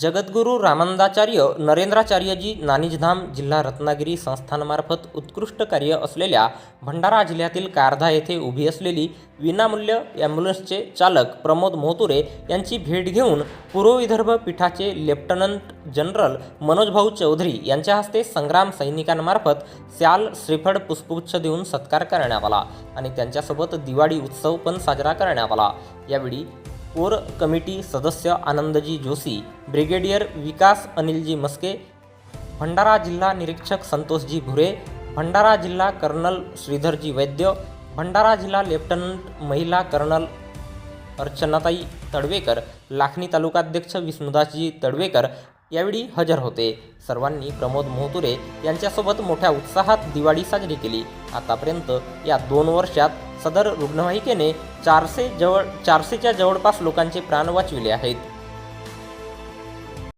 जगद्गुरू रामानंदाचार्य नरेंद्राचार्यजी नानिजधाम जिल्हा रत्नागिरी संस्थानमार्फत उत्कृष्ट कार्य असलेल्या भंडारा जिल्ह्यातील कारधा येथे उभी असलेली विनामूल्य ॲम्ब्युलन्सचे चालक प्रमोद मोहतुरे यांची भेट घेऊन पूर्व विदर्भ पीठाचे लेफ्टनंट जनरल मनोजभाऊ चौधरी यांच्या हस्ते संग्राम सैनिकांमार्फत स्याल श्रीफळ पुष्पगुच्छ देऊन सत्कार करण्यात आला आणि त्यांच्यासोबत दिवाळी उत्सव पण साजरा करण्यात आला. यावेळी कोर कमिटी सदस्य आनंदजी जोशी ब्रिगेडियर विकास अनिलजी मस्के भंडारा जिल्हा निरीक्षक संतोषजी भुरे भंडारा जिल्हा कर्नल श्रीधरजी वैद्य भंडारा जिल्हा लेफ्टनंट महिला कर्नल अर्चनाताई तडवेकर लाखणी तालुकाध्यक्ष विष्णुदासजी तडवेकर यावेळी हजर होते. सर्वांनी प्रमोद मोहतुरे यांच्यासोबत मोठ्या उत्साहात दिवाळी साजरी केली. आतापर्यंत या दोन वर्षात सदर रुग्णवाहिकेने चारशे जवळ चारशेच्या जवळपास लोकांचे प्राण वाचविले आहेत.